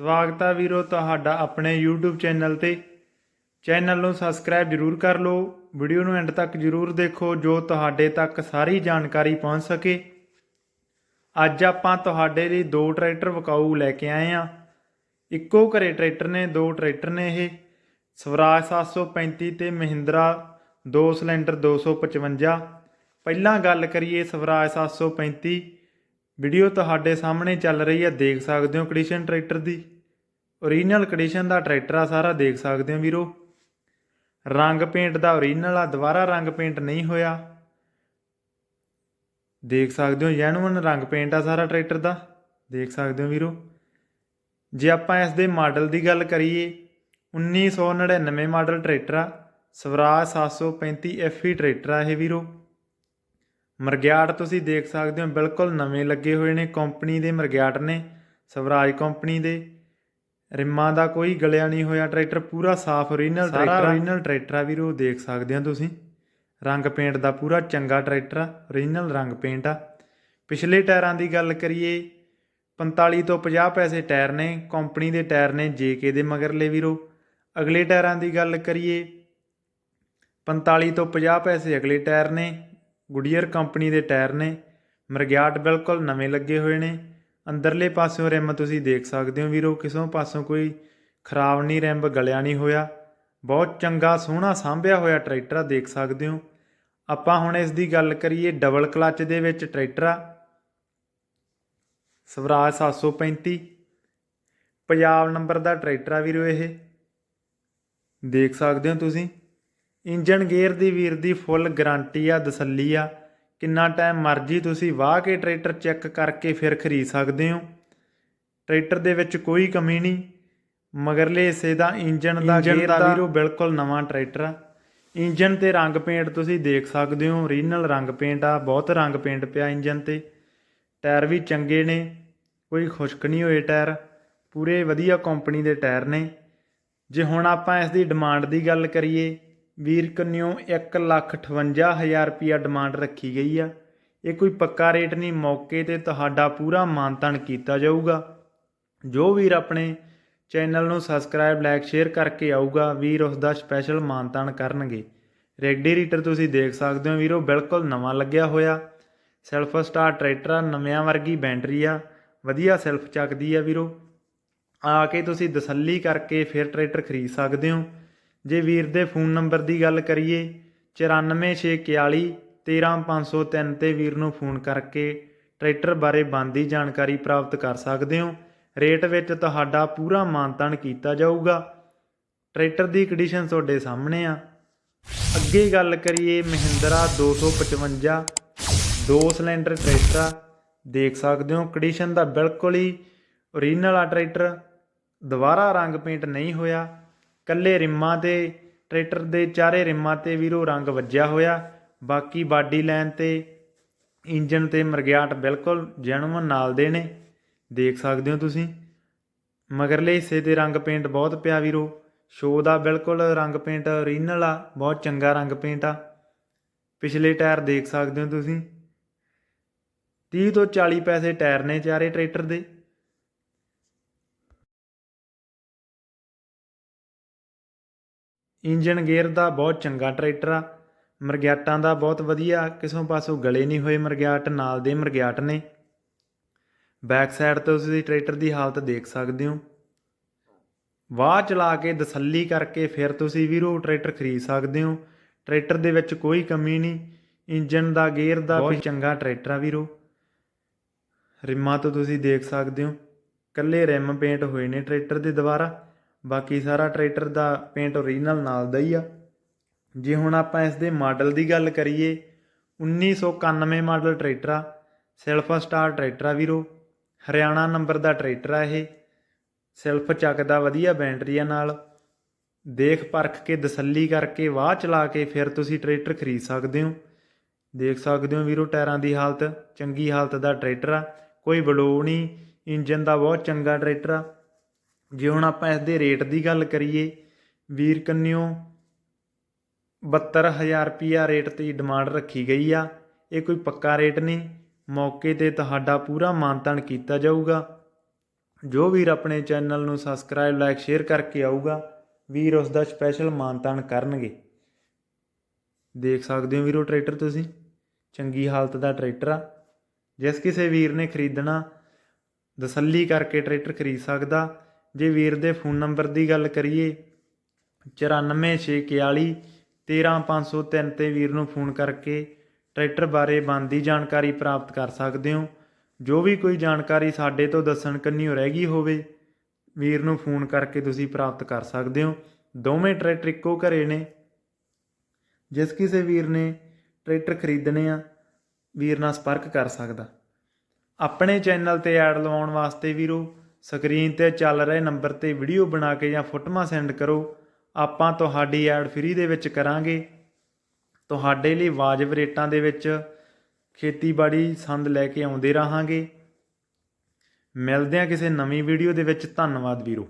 ਸਵਾਗਤ ਹੈ ਵੀਰੋ ਤੁਹਾਡਾ ਆਪਣੇ YouTube ਚੈਨਲ ਤੇ। ਚੈਨਲ ਨੂੰ ਸਬਸਕ੍ਰਾਈਬ ਜਰੂਰ ਕਰ ਲਓ। ਵੀਡੀਓ ਨੂੰ ਐਂਡ ਤੱਕ ਜਰੂਰ ਦੇਖੋ, ਜੋ ਤੁਹਾਡੇ ਤੱਕ ਸਾਰੀ ਜਾਣਕਾਰੀ ਪਹੁੰਚ ਸਕੇ। ਅੱਜ ਆਪਾਂ ਤੁਹਾਡੇ ਲਈ ਦੋ ਟਰੈਕਟਰ ਵਕਾਊ ਲੈ ਕੇ ਆਏ ਆ ਇੱਕੋ ਘਰੇ ਟਰੈਕਟਰ ਨੇ, ਦੋ ਟਰੈਕਟਰ ਨੇ ਇਹ। ਸਵਰਾਜ 735 ਤੇ ਮਹਿੰਦਰਾ 2 ਸਿਲੰਡਰ 255 ਪਹਿਲਾਂ ਗੱਲ ਕਰੀਏ ਸਵਰਾਜ 735 ਵੀਡੀਓ ਤੁਹਾਡੇ ਸਾਹਮਣੇ ਚੱਲ ਰਹੀ ਹੈ, ਦੇਖ ਸਕਦੇ ਹੋ ਕੰਡੀਸ਼ਨ ਟਰੈਕਟਰ ਦੀ। ਓਰੀਜਨਲ ਕੰਡੀਸ਼ਨ ਦਾ ਟਰੈਕਟਰ ਆ, ਸਾਰਾ ਦੇਖ ਸਕਦੇ ਹੋ ਵੀਰੋ। ਰੰਗ ਪੇਂਟ ਦਾ ਓਰੀਜਨਲ ਆ, ਦੁਬਾਰਾ ਰੰਗ ਪੇਂਟ ਨਹੀਂ ਹੋਇਆ। ਦੇਖ ਸਕਦੇ ਹੋ ਜੈਨੂਇਨ ਰੰਗ ਪੇਂਟ ਆ ਸਾਰਾ ਟਰੈਕਟਰ ਦਾ। ਦੇਖ ਸਕਦੇ ਹੋ ਵੀਰੋ। ਜੇ ਆਪਾਂ ਇਸ ਦੇ ਮਾਡਲ ਦੀ ਗੱਲ ਕਰੀਏ 1999 ਮਾਡਲ ਟਰੈਕਟਰ ਆ, ਸਵਰਾਜ 735 FE ਟਰੈਕਟਰ ਆ ਇਹ ਵੀਰੋ। ਮਰਗਿਆਟ ਤੁਸੀਂ ਦੇਖ ਸਕਦੇ ਹੋ ਬਿਲਕੁਲ ਨਵੇਂ ਲੱਗੇ ਹੋਏ ਨੇ ਕੰਪਨੀ ਦੇ ਮਰਗਿਆਟ ਨੇ ਸਵਰਾਜ ਕੰਪਨੀ ਦੇ। ਰਿਮਾਂ ਦਾ ਕੋਈ ਗਲਿਆ ਨਹੀਂ ਹੋਇਆ ਟਰੈਕਟਰ ਪੂਰਾ ਸਾਫ਼ ਓਰੀਜਨਲ ਟਰੈਕਟਰ ਓਰੀਜਨਲ ਟਰੈਕਟਰ ਆ ਵੀਰੋ ਦੇਖ ਸਕਦੇ ਹੋ ਤੁਸੀਂ। ਰੰਗ ਪੇਂਟ ਦਾ ਪੂਰਾ ਚੰਗਾ ਟਰੈਕਟਰ ਆ ਓਰੀਜਨਲ ਰੰਗ ਪੇਂਟ ਆ। ਪਿਛਲੇ ਟਾਇਰਾਂ ਦੀ ਗੱਲ ਕਰੀਏ 45 ਤੋਂ 50 ਪੈਸੇ ਟਾਇਰ ਨੇ ਕੰਪਨੀ ਦੇ ਟਾਇਰ ਨੇ ਜੇਕੇ ਦੇ ਮਗਰਲੇ ਵੀਰੋ। ਅਗਲੇ ਟਾਇਰਾਂ ਦੀ ਗੱਲ ਕਰੀਏ 45 ਤੋਂ 50 ਪੈਸੇ ਅਗਲੇ ਟਾਇਰ ਨੇ। ਗੁਡੀਅਰ ਕੰਪਨੀ ਦੇ ਟਾਇਰ ਨੇ। ਮਰਗਿਆਟ ਬਿਲਕੁਲ ਨਵੇਂ ਲੱਗੇ ਹੋਏ ਨੇ। ਅੰਦਰਲੇ ਪਾਸਿਓਂ ਰਿਮ ਤੁਸੀਂ ਦੇਖ ਸਕਦੇ ਹੋ ਵੀਰੋ, ਕਿਸੋਂ ਪਾਸੋਂ ਕੋਈ ਖਰਾਬ ਨਹੀਂ, ਰਿਮ ਗਲਿਆ ਨਹੀਂ ਹੋਇਆ। ਬਹੁਤ ਚੰਗਾ, ਸੋਹਣਾ ਸਾਂਭਿਆ ਹੋਇਆ ਟਰੈਕਟਰ ਆ, ਦੇਖ ਸਕਦੇ ਹੋ। ਆਪਾਂ ਹੁਣ ਇਸ ਦੀ ਗੱਲ ਕਰੀਏ ਡਬਲ ਕਲੱਚ ਦੇ ਵਿੱਚ ਟਰੈਕਟਰ ਆ। ਸਵਰਾਜ 735 ਪੰਜਾਬ ਨੰਬਰ ਦਾ ਟਰੈਕਟਰ ਆ ਵੀਰੋ ਇਹ। ਦੇਖ ਸਕਦੇ ਹੋ ਤੁਸੀਂ। ਇੰਜਨ ਗੇਅਰ ਦੀ ਵੀਰ ਦੀ ਫੁੱਲ ਗਾਰੰਟੀ ਆ ਤਸੱਲੀ ਆ। ਕਿੰਨਾ ਟਾਈਮ ਮਰਜ਼ੀ ਤੁਸੀਂ ਵਾਹ ਕੇ ਟਰੈਕਟਰ ਚੈੱਕ ਕਰਕੇ ਫਿਰ ਖਰੀਦ ਸਕਦੇ ਹੋ। ਟਰੈਕਟਰ ਦੇ ਵਿੱਚ ਕੋਈ ਕਮੀ ਨਹੀਂ। ਮਗਰਲੇ ਹਿੱਸੇ ਦਾ ਇੰਜਨ ਦਾ ਗੇਅਰ ਦਾ ਵੀਰੋ ਬਿਲਕੁਲ ਨਵਾਂ ਟਰੈਕਟਰ ਆ। ਇੰਜਨ ਤੇ ਰੰਗ ਪੇਂਟ ਤੁਸੀਂ ਦੇਖ ਸਕਦੇ ਹੋ। ਓਰੀਜਨਲ ਰੰਗ ਪੇਂਟ ਆ ਬਹੁਤ ਰੰਗ ਪੇਂਟ ਪਿਆ ਇੰਜਨ ਤੇ। ਟਾਇਰ ਵੀ ਚੰਗੇ ਨੇ ਕੋਈ ਖੁਸ਼ਕ ਨਹੀਂ ਹੋਏ ਟਾਇਰ। ਪੂਰੇ ਵਧੀਆ ਕੰਪਨੀ ਦੇ ਟਾਇਰ ਨੇ। ਜੇ ਹੁਣ ਆਪਾਂ ਇਸ ਦੀ ਡਿਮਾਂਡ ਦੀ ਗੱਲ ਕਰੀਏ ਵੀਰ ਕੰਨਿਓ 158000 ਰੁਪਿਆ ਡਿਮਾਂਡ ਰੱਖੀ ਗਈ ਆ। ਇਹ ਕੋਈ ਪੱਕਾ ਰੇਟ ਨਹੀਂ, ਮੌਕੇ ਤੇ ਤੁਹਾਡਾ ਪੂਰਾ ਮਾਨਤਨ ਕੀਤਾ ਜਾਊਗਾ। ਜੋ ਵੀਰ ਆਪਣੇ ਚੈਨਲ ਨੂੰ ਸਬਸਕ੍ਰਾਈਬ ਲਾਈਕ ਸ਼ੇਅਰ ਕਰਕੇ ਆਊਗਾ, ਵੀਰ ਉਸ ਦਾ ਸਪੈਸ਼ਲ ਮਾਨਤਨ ਕਰਨਗੇ। ਰੈਗਡੀਰੀਟਰ ਤੁਸੀਂ ਦੇਖ ਸਕਦੇ ਹੋ ਵੀਰੋ, ਬਿਲਕੁਲ ਨਵਾਂ ਲੱਗਿਆ ਹੋਇਆ। ਸੈਲਫ ਸਟਾਰ ਟਰੈਕਟਰ ਆ, ਨਵਿਆਂ ਵਰਗੀ ਬੈਟਰੀ ਆ। ਵਧੀਆ ਸੈਲਫ ਚੱਕਦੀ ਆ ਵੀਰੋ। ਆ ਕੇ ਤੁਸੀਂ ਤਸੱਲੀ ਕਰਕੇ ਫਿਰ ਟਰੈਕਟਰ ਖਰੀਦ ਸਕਦੇ ਹੋ। ਜੇ ਵੀਰ ਦੇ ਫੋਨ ਨੰਬਰ ਦੀ ਗੱਲ ਕਰੀਏ 94641 13503 ਤੇ ਵੀਰ ਨੂੰ ਫੋਨ ਕਰਕੇ ਟਰੈਕਟਰ ਬਾਰੇ ਬੰਦੀ ਜਾਣਕਾਰੀ ਪ੍ਰਾਪਤ ਕਰ ਸਕਦੇ ਹੋ। ਰੇਟ ਵਿੱਚ ਤੁਹਾਡਾ ਪੂਰਾ ਮਾਨਤਾਨ ਕੀਤਾ ਜਾਊਗਾ। ਟਰੈਕਟਰ ਦੀ ਕੰਡੀਸ਼ਨ ਤੁਹਾਡੇ ਸਾਹਮਣੇ ਆ। ਅੱਗੇ ਗੱਲ ਕਰੀਏ ਮਹਿੰਦਰਾ 255 ਦੋ ਸਿਲੰਡਰ ਟਰੈਕਟਰ ਦੇਖ ਸਕਦੇ ਹੋ ਕੰਡੀਸ਼ਨ ਦਾ ਬਿਲਕੁਲ ਹੀ ਓਰੀਜਨਲ ਆ ਟਰੈਕਟਰ। ਦੁਬਾਰਾ ਰੰਗ ਪੇਂਟ ਨਹੀਂ ਹੋਇਆ। ਕੱਲੇ ਰਿੰਮਾਂ ਤੇ, ਟਰੈਕਟਰ ਦੇ ਚਾਰੇ ਰਿੰਮਾਂ ਤੇ ਵੀਰੋ ਰੰਗ ਵੱਜਿਆ ਹੋਇਆ। ਬਾਕੀ ਬਾਡੀ ਲਾਈਨ ਤੇ ਇੰਜਨ ਤੇ ਮਰਗਿਆਟ ਬਿਲਕੁਲ ਜੈਨੂਇਨ ਨਾਲ ਦੇ ਨੇ। ਦੇਖ ਸਕਦੇ ਹੋ ਤੁਸੀਂ। ਮਗਰਲੇ ਹਿੱਸੇ ਤੇ ਰੰਗ ਪੇਂਟ ਬਹੁਤ ਪਿਆ ਵੀਰੋ। ਸ਼ੋ ਦਾ ਬਿਲਕੁਲ ਰੰਗ ਪੇਂਟ ਓਰੀਜਨਲ ਆ, ਬਹੁਤ ਚੰਗਾ ਰੰਗ ਪੇਂਟ ਆ। ਪਿਛਲੇ ਟਾਇਰ ਦੇਖ ਸਕਦੇ ਹੋ ਤੁਸੀਂ। 30 ਤੋਂ 40 ਪੈਸੇ ਟਾਇਰ ਨੇ ਚਾਰੇ ਟਰੈਕਟਰ ਦੇ। ਇੰਜਨ ਗੇਅਰ ਦਾ ਬਹੁਤ ਚੰਗਾ ਟਰੈਕਟਰ ਆ। ਮਰਗਿਆਟਾਂ ਦਾ ਬਹੁਤ ਵਧੀਆ। ਕਿਸੋਂ ਪਾਸੋਂ ਗਲੇ ਨਹੀਂ ਹੋਏ ਮਰਗਿਆਟ ਨਾਲ ਦੇ ਮਰਗਿਆਟ ਨੇ। ਬੈਕ ਸਾਈਡ ਤੋਂ ਤੁਸੀਂ ਟਰੈਕਟਰ ਦੀ ਹਾਲਤ ਦੇਖ ਸਕਦੇ ਹੋ। ਵਾਹ ਚਲਾ ਕੇ ਤਸੱਲੀ ਕਰਕੇ ਫਿਰ ਤੁਸੀਂ ਵੀਰੋ ਟਰੈਕਟਰ ਖਰੀਦ ਸਕਦੇ ਹੋ। ਟਰੈਕਟਰ ਦੇ ਵਿੱਚ ਕੋਈ ਕਮੀ ਨਹੀਂ। ਇੰਜਨ ਦਾ ਗੇਅਰ ਦਾ ਬਹੁਤ ਚੰਗਾ ਟਰੈਕਟਰ ਆ ਵੀਰੋ। ਰਿਮਾਂ ਤੋਂ ਤੁਸੀਂ ਦੇਖ ਸਕਦੇ ਹੋ। ਕੱਲੇ ਰਿਮ ਪੇਂਟ ਹੋਏ ਨੇ ਟਰੈਕਟਰ ਦੇ ਦੁਬਾਰਾ ਬਾਕੀ ਸਾਰਾ ਟਰੈਕਟਰ ਦਾ ਪੇਂਟ ਓਰੀਜਨਲ ਨਾਲ ਦਾ ਹੀ ਆ। ਜੇ ਹੁਣ ਆਪਾਂ ਇਸ ਦੇ ਮਾਡਲ ਦੀ ਗੱਲ ਕਰੀਏ 1991 ਮਾਡਲ ਟਰੈਕਟਰ ਆ, ਸੈਲਫ ਸਟਾਰ ਟਰੈਕਟਰ ਆ ਵੀਰੋ। ਹਰਿਆਣਾ ਨੰਬਰ ਦਾ ਟਰੈਕਟਰ ਆ ਇਹ। ਸੈਲਫ ਚੱਕਦਾ ਵਧੀਆ ਬੈਟਰੀ ਆ ਨਾਲ। ਦੇਖ ਪਰਖ ਕੇ, ਤਸੱਲੀ ਕਰਕੇ, ਵਾਹ ਚਲਾ ਕੇ ਫਿਰ ਤੁਸੀਂ ਟਰੈਕਟਰ ਖਰੀਦ ਸਕਦੇ ਹੋ। ਦੇਖ ਸਕਦੇ ਹੋ ਵੀਰੋ ਟਾਇਰਾਂ ਦੀ ਹਾਲਤ। ਚੰਗੀ ਹਾਲਤ ਦਾ ਟਰੈਕਟਰ ਆ। ਕੋਈ ਬਲੋ ਨਹੀਂ, ਇੰਜਨ ਦਾ ਬਹੁਤ ਚੰਗਾ ਟਰੈਕਟਰ ਆ। ਜੇ ਹੁਣ ਆਪਾਂ ਇਸ ਦੇ ਰੇਟ ਦੀ ਗੱਲ ਕਰੀਏ, ਵੀਰ ਕੰਨਿਓ 72000 ਰੁਪਿਆ ਰੇਟ ਤੇ ਡਿਮਾਂਡ ਰੱਖੀ ਗਈ ਆ। ਇਹ ਕੋਈ ਪੱਕਾ ਰੇਟ ਨਹੀਂ। ਮੌਕੇ ਤੇ ਤੁਹਾਡਾ ਪੂਰਾ ਮਾਨਤਨ ਕੀਤਾ ਜਾਊਗਾ। ਜੋ ਵੀਰ ਆਪਣੇ ਚੈਨਲ ਨੂੰ ਸਬਸਕ੍ਰਾਈਬ ਲਾਈਕ ਸ਼ੇਅਰ ਕਰਕੇ ਆਊਗਾ, ਵੀਰ ਉਸ ਦਾ ਸਪੈਸ਼ਲ ਮਾਨਤਾਨ ਕਰਨਗੇ। ਦੇਖ ਸਕਦੇ ਹੋ ਵੀਰੋ ਟਰੈਕਟਰ ਤੁਸੀਂ। ਚੰਗੀ ਹਾਲਤ ਦਾ ਟਰੈਕਟਰ ਆ। ਜਿਸ ਕਿਸੇ ਵੀਰ ਨੇ ਖਰੀਦਣਾ, ਤਸੱਲੀ ਕਰਕੇ ਟਰੈਕਟਰ ਖਰੀਦ ਸਕਦਾ। ਜੇ ਵੀਰ ਦੇ ਫੋਨ ਨੰਬਰ ਦੀ ਗੱਲ ਕਰੀਏ 94641 13503 ਤੇ ਵੀਰ ਨੂੰ ਫੋਨ ਕਰਕੇ ਟਰੈਕਟਰ ਬਾਰੇ ਬਣਦੀ ਜਾਣਕਾਰੀ ਪ੍ਰਾਪਤ ਕਰ ਸਕਦੇ ਹੋ। ਜੋ ਵੀ ਕੋਈ ਜਾਣਕਾਰੀ ਸਾਡੇ ਤੋਂ ਦੱਸਣ ਕੰਨਿਓ ਰਹਿ ਗਈ ਹੋਵੇ, ਵੀਰ ਨੂੰ ਫੋਨ ਕਰਕੇ ਤੁਸੀਂ ਪ੍ਰਾਪਤ ਕਰ ਸਕਦੇ ਹੋ। ਦੋਵੇਂ ਟਰੈਕਟਰ ਇੱਕੋ ਘਰੇ ਨੇ। ਜਿਸ ਕਿਸੇ ਵੀਰ ਨੇ ਟਰੈਕਟਰ ਖਰੀਦਣੇ ਆ, ਵੀਰ ਨਾਲ ਸੰਪਰਕ ਕਰ ਸਕਦਾ। ਆਪਣੇ ਚੈਨਲ ਤੇ ਐਡ ਲਵਾਉਣ ਵਾਸਤੇ ਵੀਰੋ ਸਕਰੀਨ ਤੇ ਚੱਲ ਰਹੇ ਨੰਬਰ ਤੇ ਵੀਡੀਓ ਬਣਾ ਕੇ ਜਾਂ ਫੋਟੋਆਂ ਸੈਂਡ ਕਰੋ। ਆਪਾਂ ਤੁਹਾਡੀ ਐਡ ਫ੍ਰੀ ਦੇ ਵਿੱਚ ਕਰਾਂਗੇ। ਤੁਹਾਡੇ ਲਈ ਵਾਜਬ ਰੇਟਾਂ ਦੇ ਵਿੱਚ ਖੇਤੀਬਾੜੀ ਸੰਦ ਲੈ ਕੇ ਆਉਂਦੇ ਰਹਾਂਗੇ। ਮਿਲਦੇ ਹਾਂ ਕਿਸੇ ਨਵੀਂ ਵੀਡੀਓ ਦੇ ਵਿੱਚ। ਧੰਨਵਾਦ ਵੀਰੋ।